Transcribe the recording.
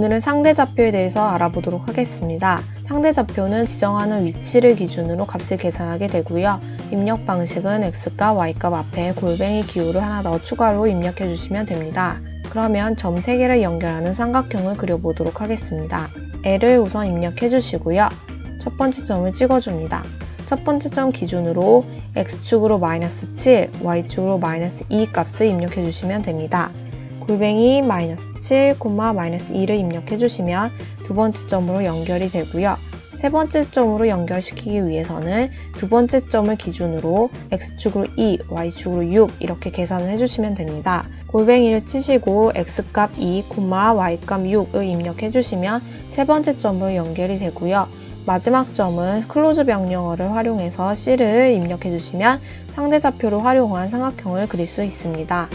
오늘은 상대좌표에 대해서 알아보도록 하겠습니다. 상대좌표는 지정하는 위치를 기준으로 값을 계산하게 되고요. 입력 방식은 x값, y값 앞에 골뱅이 기호를 하나 더 추가로 입력해 주시면 됩니다. 그러면 점 3개를 연결하는 삼각형을 그려보도록 하겠습니다. L을 우선 입력해 주시고요. 첫 번째 점을 찍어줍니다. 첫 번째 점 기준으로 x축으로 마이너스 7, y축으로 마이너스 2 값을 입력해 주시면 됩니다. 골뱅이 마이너스 7, 마이너스 2를 입력해 주시면 두 번째 점으로 연결이 되고요. 세 번째 점으로 연결시키기 위해서는 두 번째 점을 기준으로 x축으로 2, y축으로 6 이렇게 계산을 해주시면 됩니다. 골뱅이를 치시고 x값 2, y값 6을 입력해 주시면 세 번째 점으로 연결이 되고요. 마지막 점은 클로즈 명령어를 활용해서 C를 입력해 주시면 상대좌표를 활용한 삼각형을 그릴 수 있습니다.